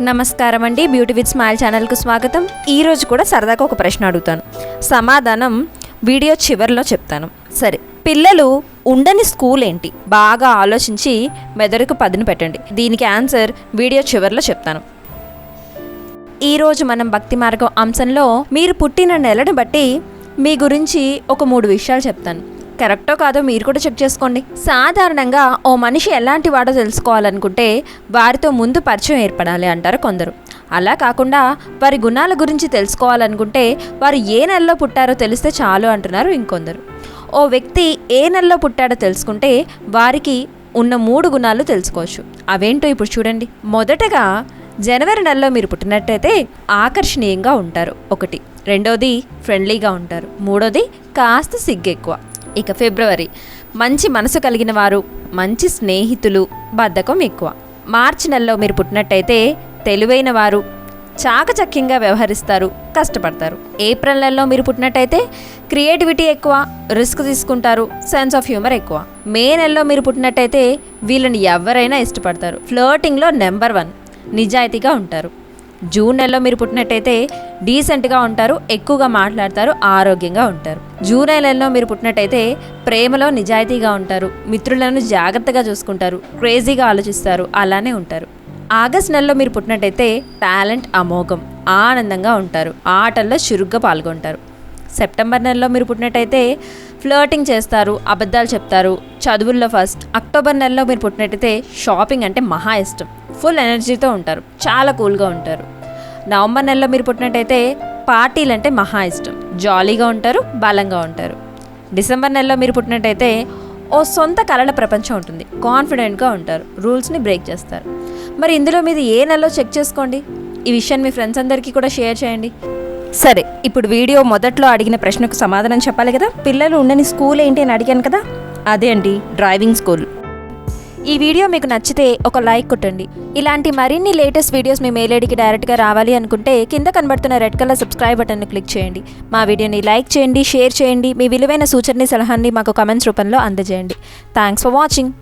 నమస్కారం అండి beauty with smile ఛానల్కు స్వాగతం. ఈరోజు కూడా సరదాగా ఒక ప్రశ్న అడుగుతాను. సమాధానం వీడియో చివరిలో చెప్తాను. సరే పిల్లలు ఉండని స్కూల్ ఏంటి? బాగా ఆలోచించి మెదడుకు పదును పెట్టండి. దీనికి ఆన్సర్ వీడియో చివరిలో చెప్తాను. ఈరోజు మనం భక్తి మార్గం అంశంలో మీరు పుట్టిన నెలను బట్టి మీ గురించి ఒక మూడు విషయాలు చెప్తాను. కరెక్టో కాదో మీరు కూడా చెక్ చేసుకోండి. సాధారణంగా ఓ మనిషి ఎలాంటి వాడో తెలుసుకోవాలనుకుంటే వారితో ముందు పరిచయం ఏర్పడాలి అంటారు కొందరు. అలా కాకుండా వారి గుణాల గురించి తెలుసుకోవాలనుకుంటే వారు ఏ నెలలో పుట్టారో తెలిస్తే చాలు అంటున్నారు ఇంకొందరు. ఓ వ్యక్తి ఏ నెలలో పుట్టాడో తెలుసుకుంటే వారికి ఉన్న మూడు గుణాలు తెలుసుకోవచ్చు. అవేంటో ఇప్పుడు చూడండి. మొదటగా జనవరి నెలలో మీరు పుట్టినట్టయితే ఆకర్షణీయంగా ఉంటారు. ఒకటి. రెండోది ఫ్రెండ్లీగా ఉంటారు. మూడోది కాస్త సిగ్గు ఎక్కువ ఇక ఫిబ్రవరి. మంచి మనసు కలిగిన వారు మంచి స్నేహితులు బద్ధకం ఎక్కువ. మార్చి నెలలో మీరు పుట్టినట్టయితే తెలివైన వారు చాకచక్యంగా వ్యవహరిస్తారు కష్టపడతారు. ఏప్రిల్ నెలలో మీరు పుట్టినట్టయితే క్రియేటివిటీ ఎక్కువ రిస్క్ తీసుకుంటారు సెన్స్ ఆఫ్ హ్యూమర్ ఎక్కువ. మే నెలలో మీరు పుట్టినట్టయితే వీళ్ళని ఎవరైనా ఇష్టపడతారు. ఫ్లర్టింగ్లో నెంబర్ వన్ నిజాయితీగా ఉంటారు. జూన్ నెలలో మీరు పుట్టినట్టయితే డీసెంట్గా ఉంటారు ఎక్కువగా మాట్లాడతారు ఆరోగ్యంగా ఉంటారు. జూలై నెలలో మీరు పుట్టినట్టయితే ప్రేమలో నిజాయితీగా ఉంటారు మిత్రులను జాగ్రత్తగా చూసుకుంటారు క్రేజీగా ఆలోచిస్తారు అలానే ఉంటారు. ఆగస్ట్ నెలలో మీరు పుట్టినట్టయితే టాలెంట్ అమోఘం ఆనందంగా ఉంటారు ఆటల్లో చురుగ్గా పాల్గొంటారు. సెప్టెంబర్ నెలలో మీరు పుట్టినట్టయితే ఫ్లర్టింగ్ చేస్తారు అబద్ధాలు చెప్తారు. చదువుల్లో ఫస్ట్ అక్టోబర్ నెలలో మీరు పుట్టినట్టయితే షాపింగ్ అంటే మహా ఇష్టం. ఫుల్ ఎనర్జీతో ఉంటారు. చాలా కూల్గా ఉంటారు. నవంబర్ నెలలో మీరు పుట్టినట్టయితే పార్టీలు అంటే మహా ఇష్టం. జాలీగా ఉంటారు బలంగా ఉంటారు. డిసెంబర్ నెలలో మీరు పుట్టినట్టయితే ఓ సొంత కళల ప్రపంచం ఉంటుంది. కాన్ఫిడెంట్గా ఉంటారు. రూల్స్ని బ్రేక్ చేస్తారు. మరి ఇందులో మీది ఏ నెలలో చెక్ చేసుకోండి? ఈ విషయాన్ని మీ ఫ్రెండ్స్ అందరికీ కూడా షేర్ చేయండి. సరే ఇప్పుడు వీడియో మొదట్లో అడిగిన ప్రశ్నకు సమాధానం చెప్పాలి కదా? పిల్లలు ఉండని స్కూల్ ఏంటి అని అడిగాను కదా? అదే అండి డ్రైవింగ్ స్కూల్. ఈ వీడియో మీకు నచ్చితే ఒక లైక్ కొట్టండి. ఇలాంటి మరిన్ని లేటెస్ట్ వీడియోస్ మీ మేలేడికి డైరెక్ట్గా రావాలి అనుకుంటే కింద కనబడుతున్న రెడ్ కలర్ సబ్స్క్రైబ్ బటన్ను క్లిక్ చేయండి. మా వీడియోని లైక్ చేయండి షేర్ చేయండి. మీ విలువైన సూచనని సలహాన్ని మాకు కమెంట్స్ రూపంలో అందజేయండి. Thanks for watching